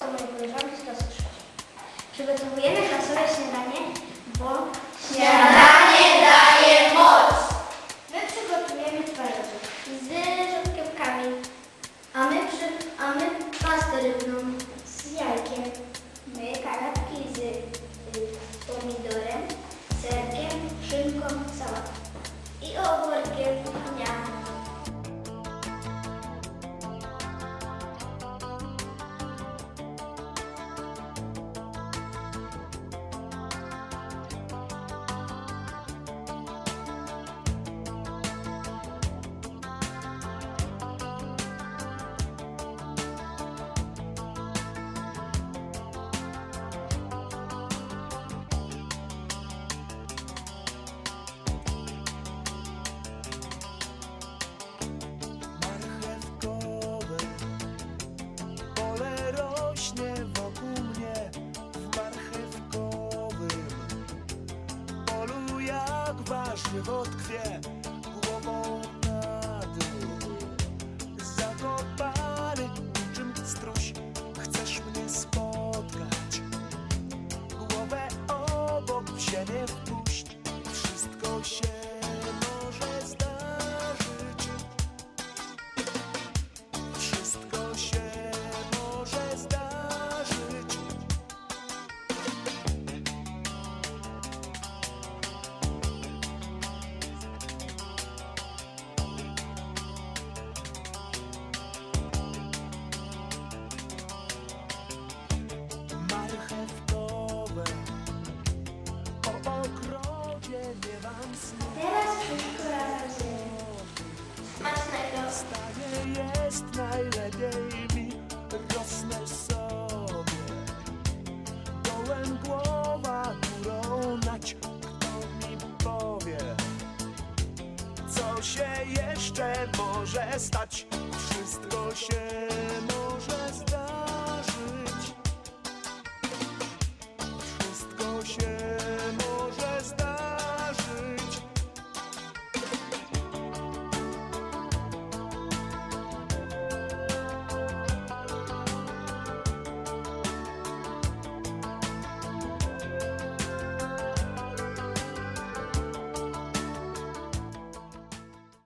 Koleżanki. Przygotowujemy klasowe śniadanie, bo śniadanie daje moc. My przygotujemy twarogi z rzodkiewkami, a my, przy, a my pastę rybną warzywo tkwie Teraz wszystko razem Smacznego. stanie jest najlepiej mi rosnę sobie dołem głowa górą nać kto mi powie co się jeszcze może stać wszystko się może stać